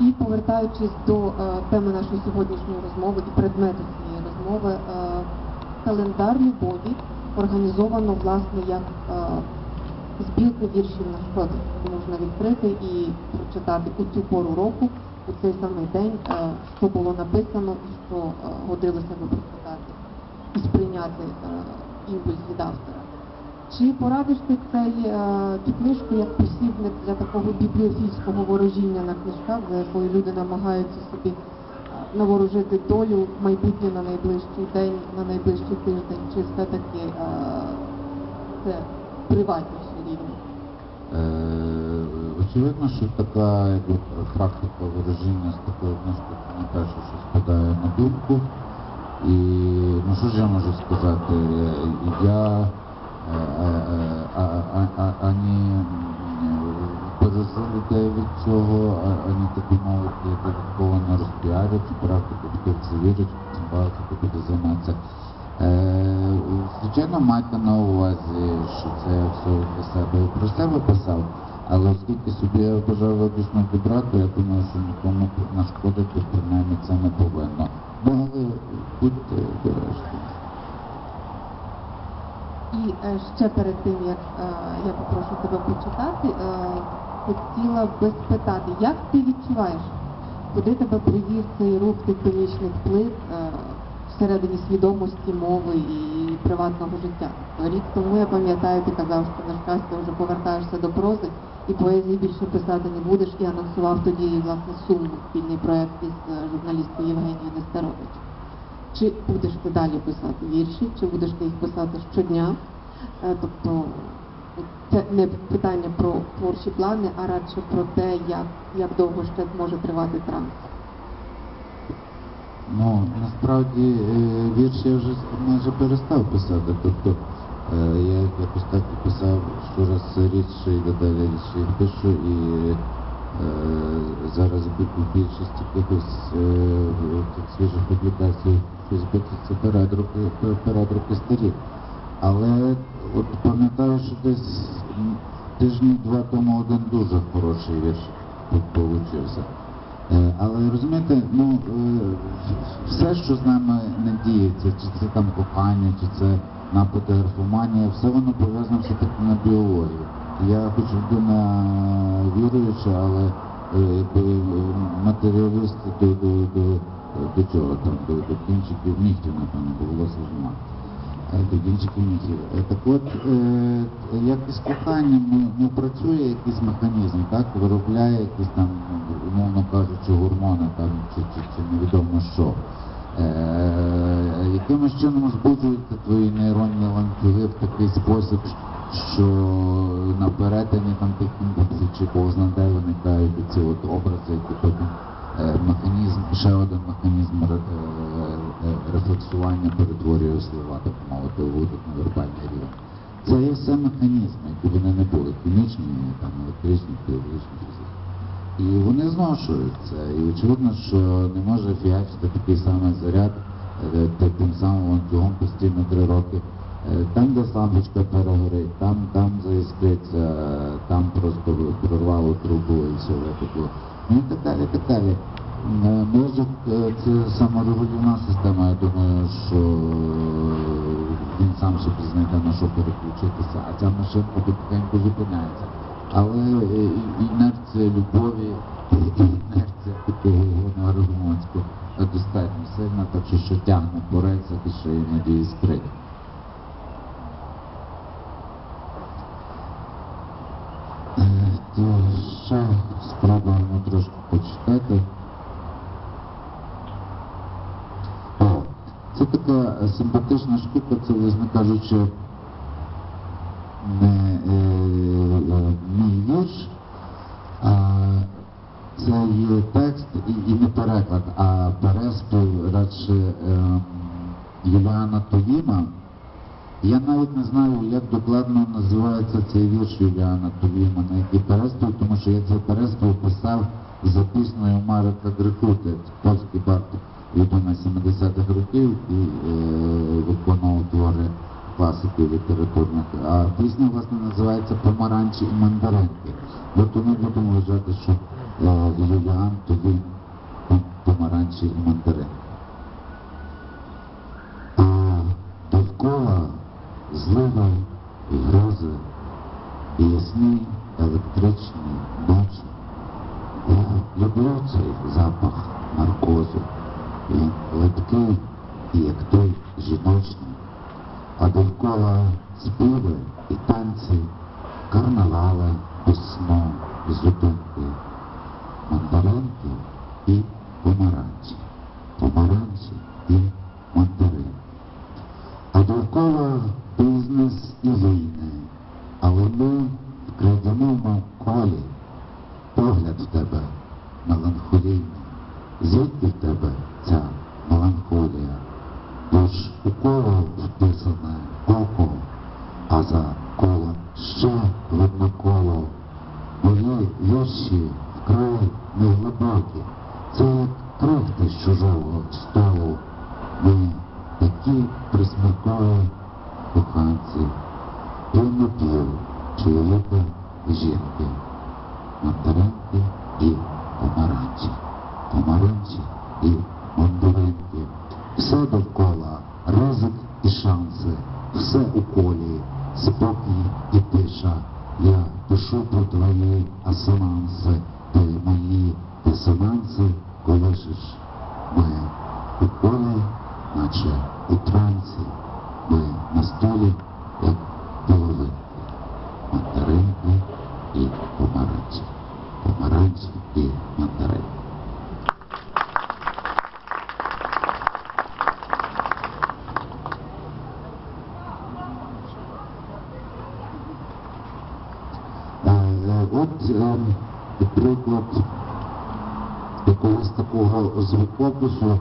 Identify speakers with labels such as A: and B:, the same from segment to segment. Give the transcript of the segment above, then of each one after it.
A: І повертаючись до е, теми нашої сьогоднішньої розмови і предмету цієї розмови, е, календар любові організовано власне як е, збірку віршів на шкоди. Можна відкрити і прочитати у цю пору року, у цей самий день, е, що було написано і що е, годилося би і сприйняти е, імпульс від автора. Чи порадиш ти цей, е, цю книжку як посібник для такого бібліофільського ворожіння на книжках, за якою люди намагаються собі е, наворожити долю майбутнє на найближчий день, на найближчий тиждень, чи все-таки е, це приватніші рівні?
B: Е, Очевидно, що така практика вираження з такою книжкою не перше, що спадає на думку. І ну що ж я можу сказати? Я е, е, е, ані людей від цього, ані так би мовити додатково не розпіарю цю практику, хто в це вірить, тим багато буде займатися. Е, Звичайно, майте на увазі, що це я все для себе і про себе писав, але оскільки собі я бажав виключно добра, то я думаю, що нікому нашкодити принаймні це не повинно. Ну, але будьте обережні.
A: І е, ще перед тим, як е, я попрошу тебе почитати, е, хотіла би спитати, як ти відчуваєш, куди тебе привів цей рух тектонічних е, всередині свідомості, мови і приватного життя? Рік тому я пам'ятаю, ти казав, що на щастя вже повертаєшся до прози і поезії більше писати не будеш, і анонсував тоді власне суму спільний проект із журналісткою Євгенією Нестерович. Чи будеш ти далі писати вірші, чи будеш ти їх писати щодня? Е, Тобто це не питання про творчі плани, а радше про те, як, як довго ще може тривати транс.
B: Ну, насправді е, вірші я вже майже перестав писати. Тобто е, я якось так писав щораз рідше і дедалі рідше їх пишу і зараз бі- більшість якихось е, свіжих публікацій Фейсбуці це передруки, пе- передруки старі. Але от пам'ятаю, що десь тижні два тому один дуже хороший вірш получився. Е, Але розумієте, ну е, все, що з нами не діється, чи це там кохання, чи це напади графоманія, все воно пов'язано все-таки на біологію. Я хоч людина віруюча, але е, е, матеріаліст до, до, до, до чого там, до, до кінчиків нігтів, напевно, бо волосся ж нема. Е, До кінчиків нігтів. Так от, як із коханням ну, ну, працює якийсь механізм, так, виробляє якісь там, умовно кажучи, гормони там, чи, чи, чи невідомо що. Якимось чином збуджуються твої нейронні в такий спосіб, що на перетині там тих імпульсів чи повзна де виникають ці от образи, які потім е, механізм, ще один механізм е, е, рефлексування перетворює слова, так мовити, виводить на вербальний рівень. Це є все механізми, які вони не були хімічні, там, електричні, біологічні. І вони зношуються. І очевидно, що не може фіачити такий самий заряд тим самим ланцюгом постійно три роки. Е, Там, де лампочка перегорить, там, там заіскриться, е, там просто прорвало трубу і все випекло. Ну і так далі, так далі. Е, Мозок це саморегулівна система, я думаю, що він сам собі знайде на що переключитися, а ця машинка потихеньку зупиняється. Але інерція любові, інерція такого гормонського достатньо сильна, так що що тягне по рельсах і що іноді іскрить. Е, То ще спробуємо трошки почитати. О, Це така симпатична штука, це, власне кажучи, не Я навіть не знаю, як докладно називається цей вірш Юліана Товіма, на який переспів, тому що я цей переспів писав за піснею Марика Дрикути, польський бард відомий 70-х років і е, виконував твори класиків літературних. А пісня, власне, називається Помаранчі і мандаринки. От ми будемо вважати, що е, Юліан то він пом- помаранчі і мандаринки. А довкола зливи і грози, і ясні електричні ночі. Я люблю цей запах наркозу. Він липкий і як той жіночний. А довкола співи і танці, карнавали і зупинки, мандаринки і помаранчі, помаранчі і мандаринки. Довкола бізнес і війни, але ми в крадяному колі погляд в тебе меланхолійний. Звідки в тебе ця меланхолія? Тож у коло вписане око, а за колом ще видно коло. Мої вірші вкрай неглибокі. Це як крихти з чужого столу. Ми такі присмакові коханці, пів чоловіка і жінки. Мандаринки і помаранчі, помаранчі і мандаринки. Все довкола ризик і шанси, все у колі, спокій і тиша. Я пишу про твої асонанси, ти мої дисонанси колишиш. Ми у колі, наче у трансі, ми на столі, як половинки мандаринки і помаранчі. Помаранчі і мандаринки. Е, е, От, приклад якогось такого звукопису,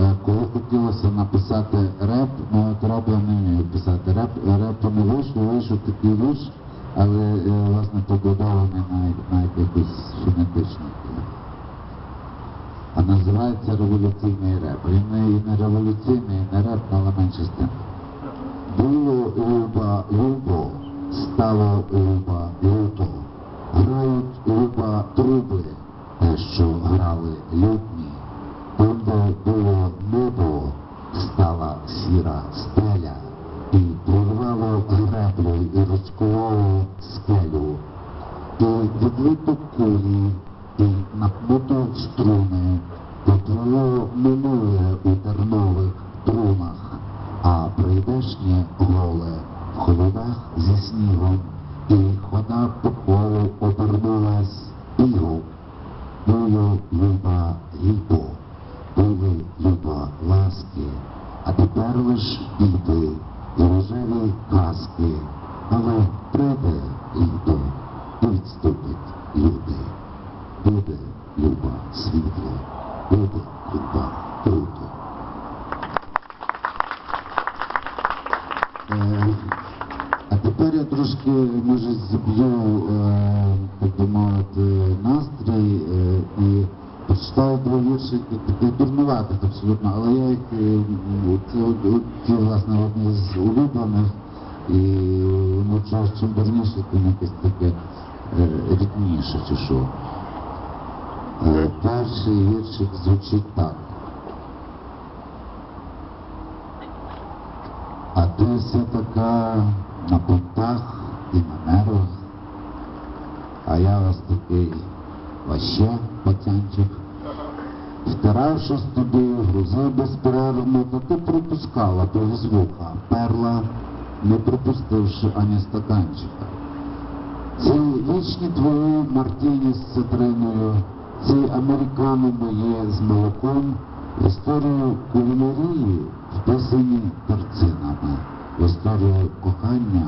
B: е, коли хотілося написати реп, ну от реп не вмію писати реп, репу не вийшло, вийшов такий вірш, але е, власне побудований на, на якихось фонетичних. е, А називається революційний реп. Він і не революційний, і не реп, але менше з тим. Було люба любо, стало люба люто. Грають люба труби, те, що грали лютні. Там, було небо, стала сіра стеля, і прорвало греблю і розкололо скелю. І відлито кулі, і напнуто струни, потворило минуле у тернових трунах, а прийдешнє голе в холодах зі снігом, і хода поколу обернулась бігом. Бою люба ліпо, були люба ласки, а тепер лиш біди і рожеві казки, але прийде літо і відступить люди. Віршик звучить так. А ти все така на понтах і на нервах, а я вас такий ваще пацанчик. Втиравшись тобі, грузив безперервно, та ти пропускала того звука, перла, не пропустивши ані стаканчика. Ці вічні твої мартіні з цитриною, ці американо мої з молоком, історію кулінарії вписані терцинами, в історію кохання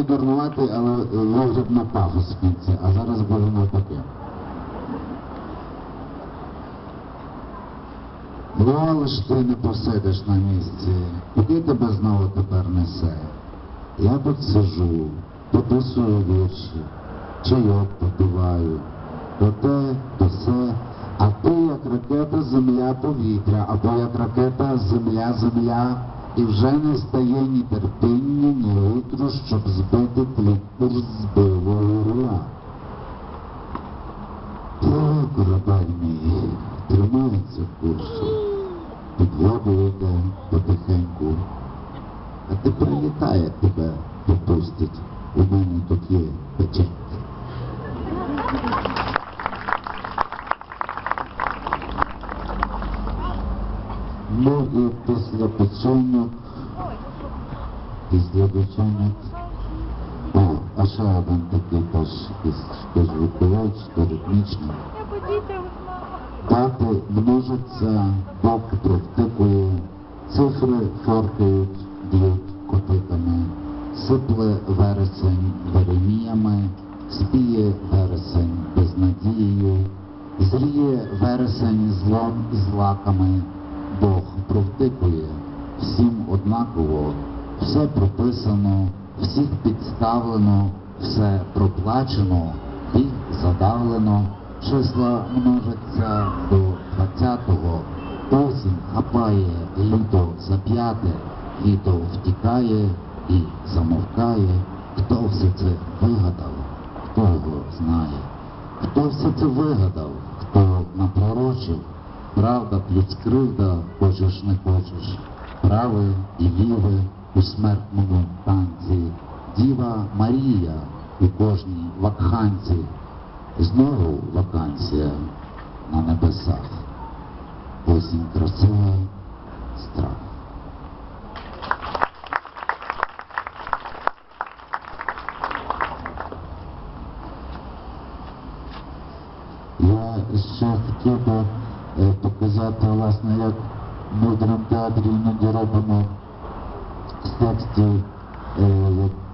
B: такий дурнуватий, але вигляд на пафос піться, а зараз буде навпаки. Ну, Бувало ж ти не посидиш на місці, куди тебе знову тепер несе? Я тут сижу, пописую вірші, чайок подиваю то те, то все, а ти як ракета, земля, повітря, або як ракета, земля, земля і вже не стає ні терпіння, ні вітру, щоб збити твій курс збивого руля. Пливе корабель мій, тримається в курсі, під воду йде потихеньку. А ти прилітає тебе попустить. У мене тут є печеньки. І після печеньок, після печеньок, о, а ще один такий теж звуковий, що ритмічний. Дати множаться, Бог провтикує, цифри форкають, б'ють копитами, сипле вересень вереміями, спіє вересень безнадією, зріє вересень злом і злаками, Бог провтикує, всім однаково, все прописано, всіх підставлено, все проплачено і задавлено. Числа множаться до двадцятого, осінь хапає літо за п'яте, літо втікає і замовкає. Хто все це вигадав, хто його знає, хто все це вигадав, хто напророчив, правда плюс кривда, хочеш не хочеш, праве і ліве у смертному танці, Діва Марія у кожній вакханці. Знову вакансія на небесах. Осінь красива, страх. Я ще хотів би показати, власне, як ми в драмтеатрі іноді робимо з текстів, е,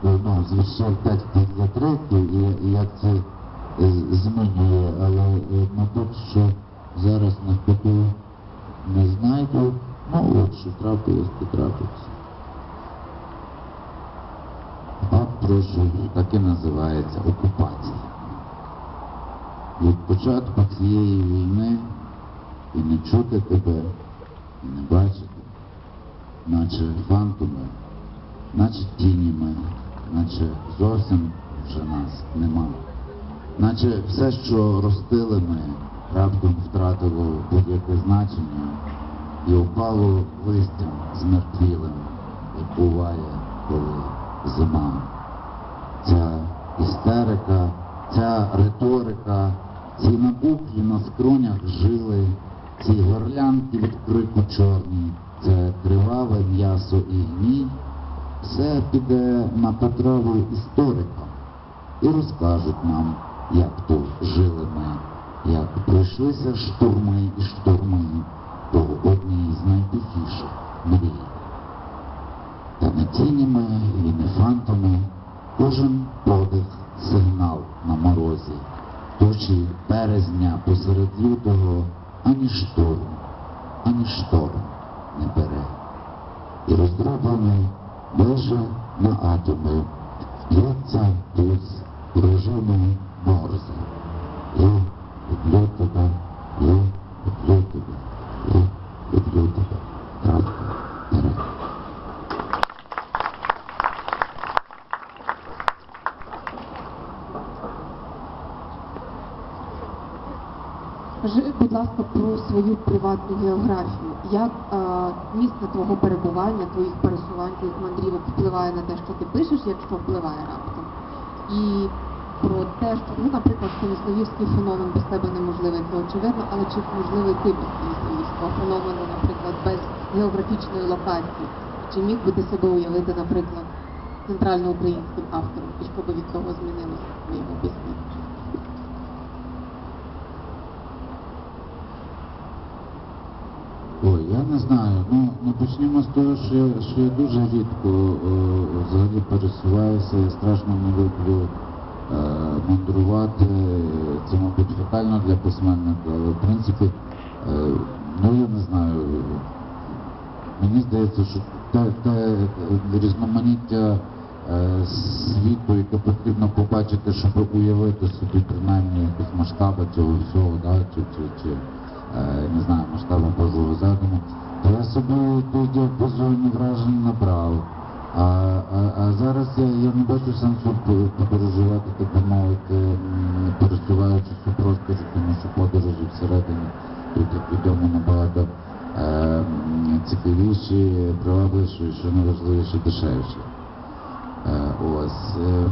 B: е, ну, з віршів текстів для третів, і, як це е, змінює, але е, мабуть, що зараз на ходу не знайду. Ну от що трапилось, то трапилось. Прошу, так і називається окупація. Від початку цієї війни і не чути тебе, і не бачити, наче фантоми, наче тіні ми, наче зовсім вже нас нема. Наче все, що ростили ми, раптом втратило будь-яке значення і упало листям змертвілим, як буває, коли зима. Ця істерика, ця риторика, ці набухлі на скронях жили, ці горлянки від крику чорні, це криваве м'ясо і гній, все піде на Петрову історика і розкажуть нам, як то жили ми, як пройшлися штурми і штурми по одній з найтихіших мрій. Та не тінями і не фантами, кожен подих сигнал на морозі, тучі березня посеред лютого ані шторм, ані шторм не бере. І роздроблений лежа на атоми, б'ється у режиму морзе. Я люблю тебе, я люблю тебе, я люблю тебе. Крапка. Вперед.
A: Скажи, будь ласка, про свою приватну географію. Як е, місце твого перебування, твоїх пересувань, твоїх мандрівок впливає на те, що ти пишеш, якщо впливає раптом? І про те, що, ну, наприклад, Станіславівський феномен без тебе неможливий, це очевидно, але чи можливий ти без Станіславівського феномену, наприклад, без географічної локації? Чи міг би ти себе уявити, наприклад, центральноукраїнським автором, і що би від того змінилося в твоєму пісні?
B: Ой, я не знаю. Ну, ну почнімо з того, що я, що я дуже рідко е, взагалі пересуваюся, я страшно не люблю е, мандрувати. Це, мабуть, фатально для письменника, але в принципі, е, ну я не знаю, мені здається, що те, те різноманіття е, світу, яке потрібно побачити, щоб уявити собі принаймні якісь масштаби цього всього, да, чи, чи, чи не знаю, масштаби Божого задуму, то я собі той діапазон вражень набрав. А, а, а зараз я, я не бачу сенсу подорожувати, так би мовити, пересуваючись у тому що подорожі всередині тут, як відомо, набагато е, цікавіші, привабливіші, що найважливіше, дешевші. Е, ось. Е,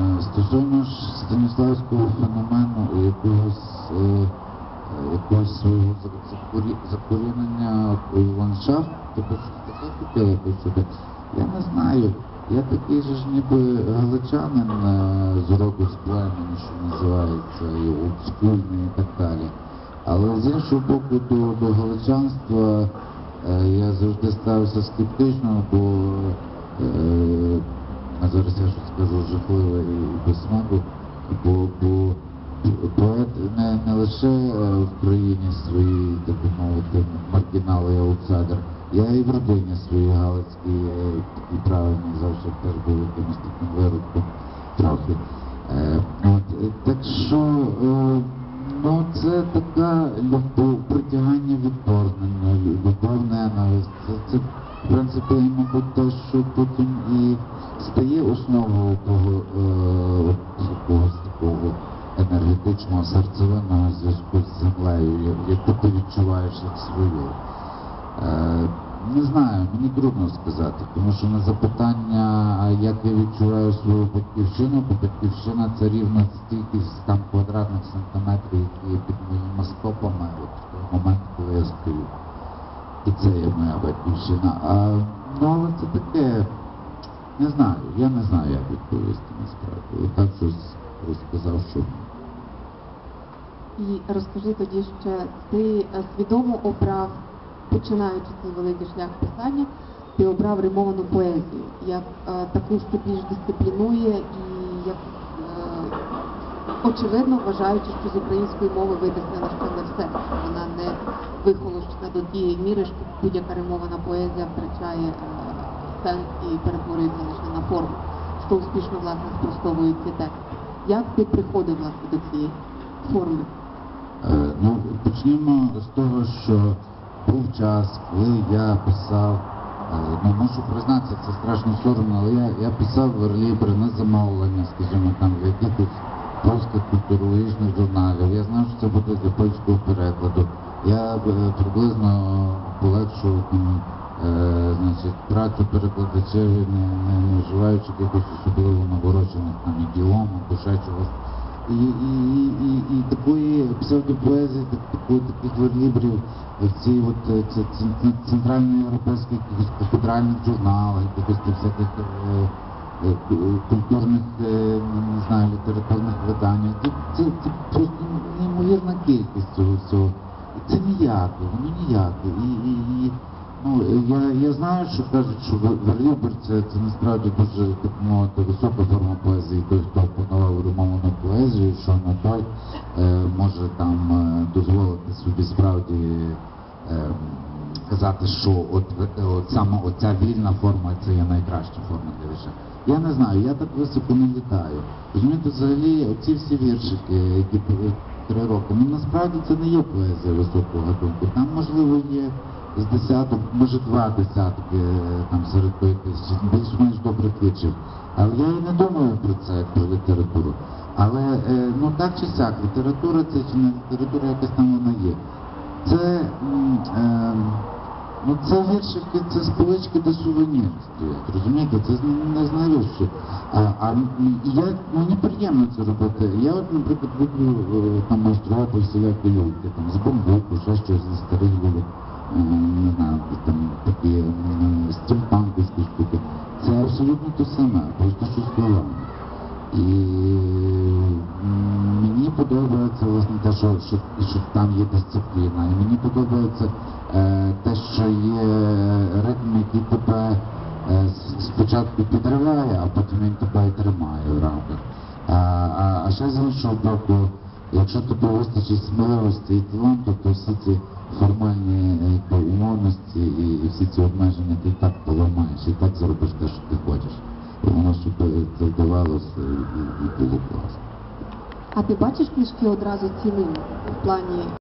B: е, стосовно ж станіславського феномену якогось, е, е, якогось свого закорі- закорінення ландшафт, тобто таке хотіли почути, я не знаю. Я такий же ж ніби галичанин е, з року з племені, що називається, і олдскульний і так далі. Але з іншого боку, до, до галичанства е, я завжди ставився скептично, бо е, зараз я щось скажу жахливе і без смаку, бо, бо поет не, не лише е, в країні своїй, так би мовити, маргінал і аутсайдер, я і в родині своїй галицькій е, такий завжди теж був якимось таким виродком трохи. Е, от, так що ну це така любов, притягання відторгнення, любов ненависть. Це, це в принципі, мабуть, те, що потім і стає основою того е, от енергетичного серцевинного зв'язку з землею, яку ти відчуваєш як свою. Е, не знаю, мені трудно сказати, тому що на запитання, як я відчуваю свою батьківщину, бо батьківщина це рівно стільки там квадратних сантиметрів, які є під моїми стопами от, в той момент, коли я стою. І це є моя батьківщина. А ну але це таке, не знаю, я не знаю, як відповісти насправді. Так щось розказав, що
A: І розкажи тоді ще, ти е, свідомо обрав, починаючи цей великий шлях писання, ти обрав римовану поезію, як е, таку, що більш дисциплінує і як е, очевидно вважаючи, що з української мови витиснена ще не все, вона не вихолощена до тієї міри, що будь-яка римована поезія втрачає е, сенс і перетворюється лише на форму, що успішно власне спростовує ці тексти. Як ти приходив власне до цієї форми?
B: Е, Ну, почнімо з того, що був час, коли я писав, е, ну можу признатися, це страшно соромно, але я, я писав верлібри на замовлення, скажімо, там в якихось польських культурологічних журналів. Я знав, що це буде для польського перекладу. Я е, приблизно е, значить, працю перекладачеві, не, не, вживаючи якихось особливо наворочених там ідіом або ще чогось. І, і, і, і, і такої псевдопоезії, такої, таких верлібрів в цій от, е, ц- ц- центральноєвропейських кафедральних журналах, якихось всяких е, е, ку- культурних, е, не знаю, літературних виданнях. Це, це, це просто неймовірна кількість цього всього. Це ніяке, воно ніяке. І, і, і, ну, я, я знаю, що кажуть, що вер- верлібр це, це насправді дуже так мовити висока форма поезії, той, хто опанував римовану поезію, що на той е, може там е, дозволити собі справді е, казати, що от, е, от саме оця вільна форма це є найкраща форма для вірша. Я не знаю, я так високо не літаю. Розумієте, взагалі оці всі віршики, які три роки, ну насправді це не є поезія високого гатунку. Там можливо є з десяток, може два десятки е, там тої більш-менш добрих віршів. Але я і не думаю про це як про літературу. Але е, ну так чи сяк, література це чи не література, якась там вона є. Це, е, ну, це віршики, це з до сувенір стоять, розумієте? Це не з найвищих. А, а я, мені приємно це робити. Я от, наприклад, люблю е, там майструвати всілякі люльки, там з бамбуку, ще щось зі старих люльок, Це абсолютно те саме, просто щось головне. І мені подобається власне те, що, що, що там є дисципліна. І мені подобається е, те, що є ритм, який тебе е, спочатку підриває, а потім він тебе і тримає в рамках. А, а, а ще з іншого боку, якщо тобі вистачить сміливості і таланту, то всі ці формальні е, якби, умовно цінності і, всі ці обмеження ти так поламаєш, і так зробиш те, що ти хочеш. І воно щоб це вдавалося і, і було класно.
A: А ти бачиш книжки одразу цілим в плані